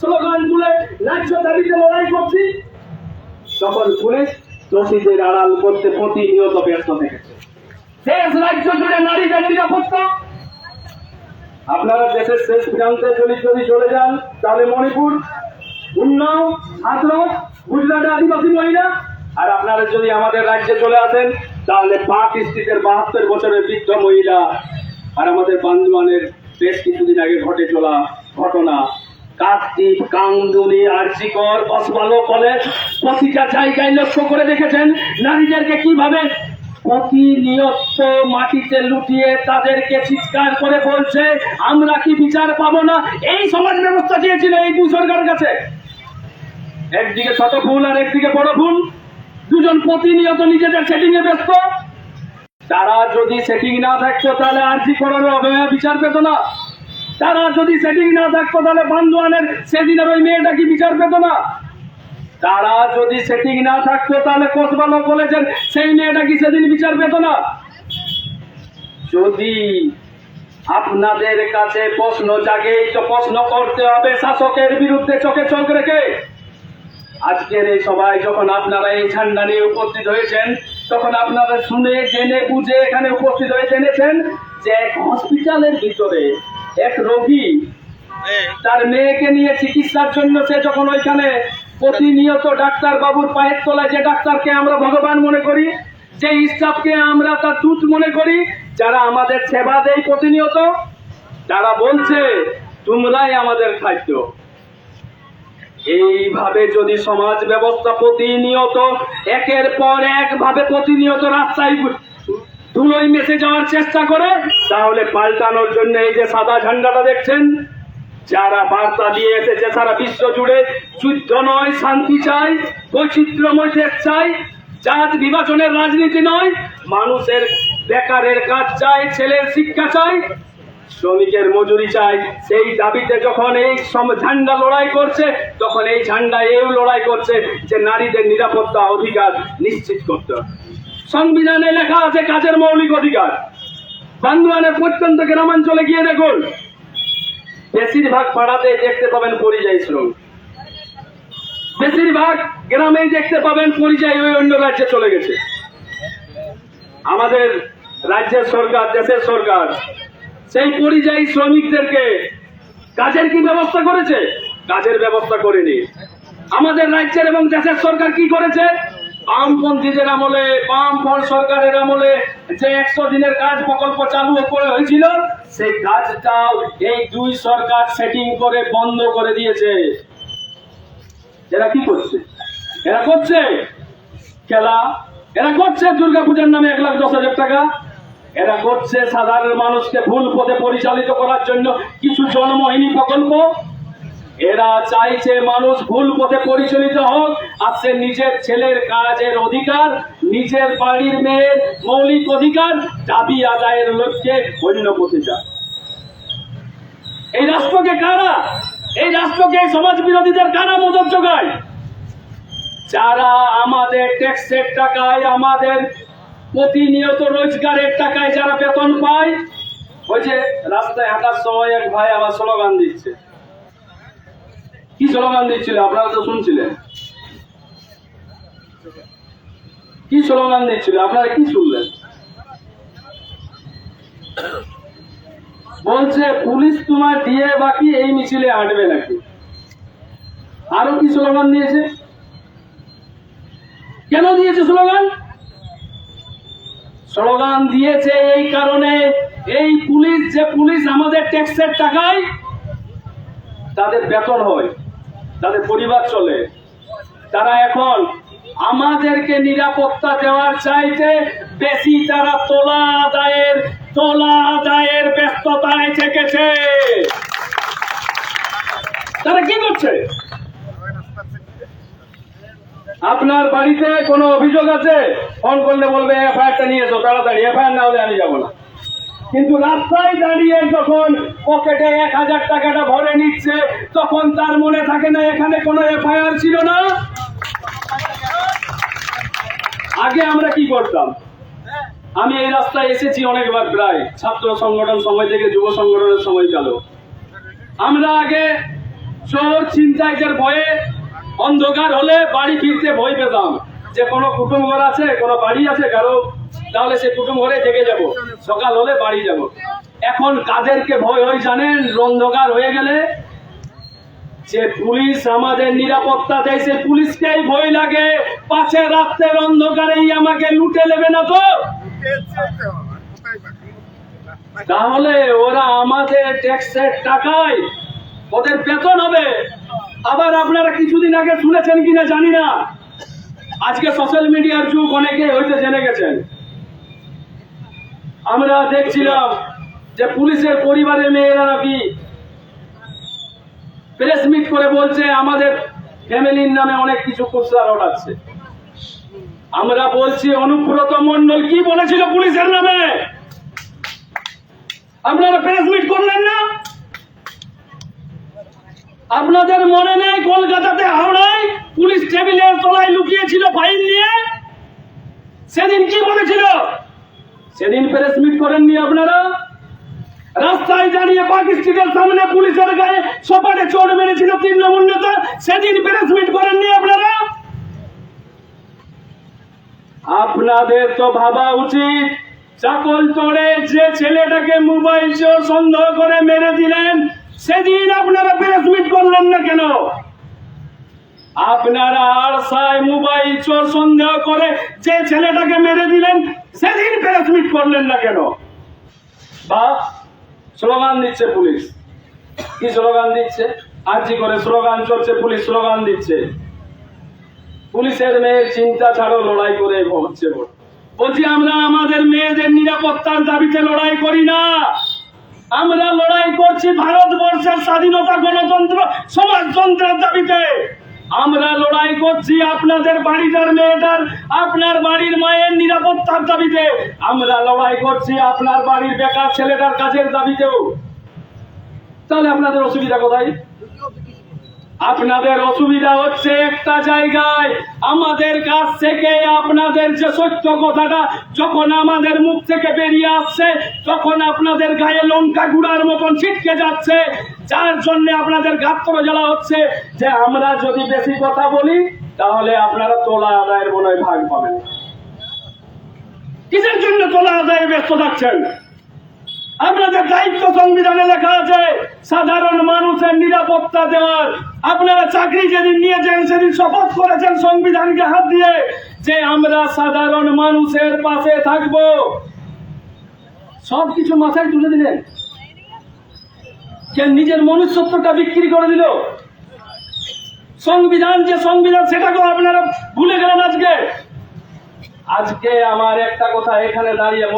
Slogan তুলে ন্যায্য দাবিতে লড়াই করছি। পুলিশ দোষীদের আড়াল করতে প্রতিনিয়ত দেশ, রাজ্য জুড়ে নারীদের নিরাপত্তা। আপনারা দেশের শেষ প্রান্তে যদি যদি চলে যান, তাহলে মণিপুর, উন্নাও হাতরস গুজরাটে আদিবাসী মহিলা। আর আপনারা যদি আমাদের রাজ্যে চলে আসেন, তাহলে পাক স্ট্রিটের বাহাত্তর বছরের বৃদ্ধ মহিলা আর আমাদের বান্ধবানের বেশ কিছুদিন আগে ঘটে চলা ঘটনা কাকদ্বীপ কামদুনি আরজিকর কসবালো কলেজ প্রতিটা জায়গায় লক্ষ্য করে দেখেছেন নারীদেরকে কীভাবে প্রতিনিয়ত মাটিতে লুটিয়ে তাদেরকে চিৎকার করে বলছে, আমরা কি বিচার পাবো না? এই সমাজ ব্যবস্থা চেয়েছিল এই দু সরকারের কাছে। একদিকে ছোট ফুল আর একদিকে বড় ফুল দুজন প্রতিনিয়ত নিজেদের সেটিং এ ব্যস্ত। তারা যদি সেটিং না থাকতো তাহলে আর জি করার অবহেলা বিচার পেত না। তারা যদি সেটিং না থাকতো তাহলে বান্ধবানের সেদিনের ওই মেয়েটা কি বিচার পেত না? তারা যদি সেটিং না থাকতো তাহলে কোসবালো কলেজের সেই মেয়েটা কি সেদিন বিচার পেত না? যদি আপনাদের কাছে প্রশ্ন জাগে, তো প্রশ্ন করতে হবে শাসকের বিরুদ্ধে চোখে চোখ রেখে। আজকের এই সবাই যখন আপনারা এই ঝান্ডা নিয়ে উপস্থিত হয়েছেন, তখন আপনারা শুনে, জেনে, বুঝে এখানে উপস্থিত হয়ে জেনেছেন যে হসপিটালের ভিতরে এক রোগী তার মেয়েকে নিয়ে চিকিৎসার জন্য সে যখন ওইখানে প্রতিনিয়ত ডাক্তার বাবুর পায়ের তলায় যে ডাক্তারকে আমরা ভগবান মনে করি যে স্টাফকে আমরা তার দূত মনে করি যারা আমাদের সেবা দেয় প্রতিনিয়ত তারা বলছে তোমরাই আমাদের খাদ্য। এইভাবে যদি সমাজ ব্যবস্থা প্রতিনিয়ত একের পর এক ভাবে প্রতিনিয়ত রাস্তায় ধুলোয় মেসে যাওয়ার চেষ্টা করে তাহলে পাল্টানোর জন্য এই যে সাদা ঝান্ডাটা দেখছেন, যারা বার্তা দিয়ে এসেছে, সারা বিশ্ব জুড়ে যুদ্ধ নয়, শান্তি চাই, বৈচিত্র্যময় দেশ চাই, জাত বিভাজনের রাজনীতি নয়, মানুষের বেকারের কাজ চাই, ছেলের শিক্ষা চাই, শ্রমিকের মজুরি চাই সেই দাবিতে যখন এই ঝান্ডা লড়াই করছে, তখন এই ঝান্ডা এও লড়াই করছে যে নারীদের নিরাপত্তা অধিকার নিশ্চিত করতে। সংবিধানে লেখা আছে কাজের মৌলিক অধিকার বান্দোয়ানের প্রত্যন্ত গ্রামাঞ্চলে গিয়ে দেখুন। বেশিরভাগ পাড়াতে দেখতে পাবেন পরিযায়ী শ্রমিক। বেশিরভাগ গ্রামে দেখতে পাবেন পরিযায়ী ওই অন্য রাজ্যে চলে গেছে। আমাদের রাজ্যের সরকার, দেশের সরকার, সেই পরিযায়ী শ্রমিকদেরকে কাজের কি ব্যবস্থা করেছে? কাজের ব্যবস্থা করেনি। আমাদের রাজ্যের এবং দেশের সরকার কি করেছে? বামপন্থীদের আমলে বাম ফল সরকারের আমলে যে একশো দিনের কাজ প্রকল্প চালু করে হয়েছিল, সেই কাজটাও এই দুই সরকার সেটিং করে বন্ধ করে দিয়েছে। এরা কি করছে? এরা করছে? খেলা। এরা করছে দুর্গাপূজার নামে এক লাখ দশ হাজার টাকা। এরা করছে সাধারণ মানুষকে ভুল পথে পরিচালিত করার জন্য কিছু জনমোহিনী প্রকল্প। এরা চাইছে মানুষ ভুল পথে পরিচালিত হোক, আর সে নিজের ছেলের কাজের অধিকার, নিজের বাড়ির মেয়ের মৌলিক অধিকার, দাবি আদায়ের লক্ষ্যে অন্য পথে যায়। এই রাষ্ট্রকে কারা? এই রাষ্ট্রকে সমাজ বিরোধীদের কারা মদত যোগায়? যারা আমাদের ট্যাক্সের টাকায়, আমাদের প্রতিনিয়ত রোজগারের টাকায় যারা বেতন পায়, ওই যে রাস্তায় হাঁটার সময় এক ভাই আবার স্লোগান দিচ্ছে। কি স্লোগান দিচ্ছিল? আপনারা তো শুনছিলেন। কি স্লোগান দিচ্ছিল? আপনারা কি শুনলেন? বলছে, পুলিশ তোমার দিয়ে বাকি এই মিছিলে আটবে নাকি? আরও কি স্লোগান দিয়েছে? কেন দিয়েছে স্লোগান স্লোগান দিয়েছে এই কারণে, এই পুলিশ যে পুলিশ আমাদের ট্যাক্সের টাকায় তাদের বেতন হয়। তাদের পরিবার চলে। তারা এখন আমাদেরকে নিরাপত্তা দেওয়ার চাইতে বেশি তারা তোলা আদায়ের তোলা আদায়ের ব্যস্ততায় থেকেছে। তারা কি করছে? আপনার বাড়িতে কোনো অভিযোগ আছে? ফোন করলে বলবে এফআইআরটা নিয়ে এসো, তাড়াতাড়ি, এফআইআর না হলে আমি যাব না। কিন্তু রাস্তায় দাঁড়িয়ে যখন পকেটে এক হাজার টাকাটা ভরে নিচ্ছে, তখন তার মনে থাকে না, এখানে কোনো এফআইআর ছিল না? আগে আমরা কি করতাম? আমি এই রাস্তায় এসেছি অনেকবার প্রায়। ছাত্র সংগঠন সময় থেকে যুব সংগঠনের সময় গেল। আমরা আগে চোর ছিনতাইদের ভয়ে অন্ধকার হলে বাড়ি ফিরতে ভয় পেতাম। যে কোনো কুটুম ঘর আছে, কোনো বাড়ি আছে, কারও তাহলে সে কুটুম ঘরে থেকে যাব, সকাল হলে বাড়ি যাব। এখন কাদেরকে ভয় হয় জানেন? অন্ধকার হয়ে গেলে যে পুলিশ আমাদের নিরাপত্তা দেয়, সে পুলিশকেই ভয় লাগে। পাশে রাত্রের অন্ধকারেই আমাকে লুটে নেবে না তো? তাহলে ওরা আমাদের ট্যাক্সের টাকায় ওদের বেতন হবে। আবার আপনারা কিছুদিন আগে শুনেছেন কিনা জানি না। আজকে সোশ্যাল মিডিয়ার যুগ অনেকে হয়তো জেনে গেছেন। আমরা দেখছিলাম যে পুলিশের পরিবারের মেয়েরা নাকি প্রেস মিট করে বলছে, আমাদের ফ্যামিলির নামে অনেক কিছু কুৎসা আছে আমরা বলছি, অনুব্রত মন্ডল কি বলেছিল পুলিশের নামে? আপনারা প্রেস মিট করলেন না? আপনাদের মনে নেই কলকাতাতে হাওড়ায় পুলিশ টেবিলের তলায় লুকিয়েছিল ফাইল নিয়ে? সেদিন কি বলেছিল? সেদিন প্রেস মিট করেননি আপনারা? রাস্তায় দাঁড়িয়ে পাকিস্তানের সামনে পুলিশের গায়ে সপাটে চোট মেরেছিল তৃণমূল নেতা, সেদিন প্রেস মিট করেননি আপনারা? আপনাদের তো ভাবা উচিত, চাকল তোড়ে যে ছেলেটাকে মোবাইল চোর সন্দেহ করে মেরে দিলেন, সেদিন আপনারা প্রেস মিট করলেন না কেন? আপনারা আর আরসায় মোবাইল চোর সন্দেহ করে যে ছেলেটাকে মেরে দিলেন মিট করলেন না কেন? বা স্লোগান দিচ্ছে পুলিশ। কি স্লোগান দিচ্ছে? আর্জি করে স্লোগান চলছে, পুলিশ স্লোগান দিচ্ছে। পুলিশের মেয়ের চিন্তা ছাড়ো, লড়াই করে হচ্ছে বলছি, আমরা আমাদের মেয়েদের নিরাপত্তার দাবিতে লড়াই করি না। আমরা লড়াই করছি ভারতবর্ষের স্বাধীনতা গণতন্ত্র সমাজতন্ত্রের দাবিতে। আমরা লড়াই করছি আপনাদের বাড়িটার মেয়েটার, আপনার বাড়ির মায়ের নিরাপত্তার দাবিতে। আমরা লড়াই করছি আপনার বাড়ির বেকার ছেলেটার কাজের দাবিতেও। তাহলে আপনাদের অসুবিধা কোথায়? আপনাদের অসুবিধা হচ্ছে একটা জায়গায়। আমাদের কাছ থেকে আপনাদের যে সত্য কথাটা, যখন আমাদের মুখ থেকে বেরিয়ে আসছে, তখন আপনাদের গায়ে লঙ্কা গুড়ার মতন ছিটকে যাচ্ছে। যার জন্য আপনাদের গাত্র জ্বালা হচ্ছে যে আমরা যদি বেশি কথা বলি, তাহলে আপনারা তোলা আদায়ের মনে হয় ভাগ পাবেন কিসের জন্য তোলা আদায়ে ব্যস্ত থাকছেন? আপনাদের দায়িত্ব সংবিধানে লেখা আছে, সাধারণ মানুষের নিরাপত্তা দেওয়ার। আপনারা চাকরি যেদিন নিয়েছেন, সেদিন শপথ করেছেন সংবিধানকে হাত দিয়ে যে আমরা সাধারণ মানুষের পাশে থাকব। সব কিছু মাথায় তুলে দিলেন। কে নিজের মনুষ্যত্বটা বিক্রি করে দিল। সংবিধান যে সংবিধান, সেটাকেও আপনারা ভুলে গেলেন আজকে। আজকে আমার একটা কথা এখানে দাঁড়িয়ে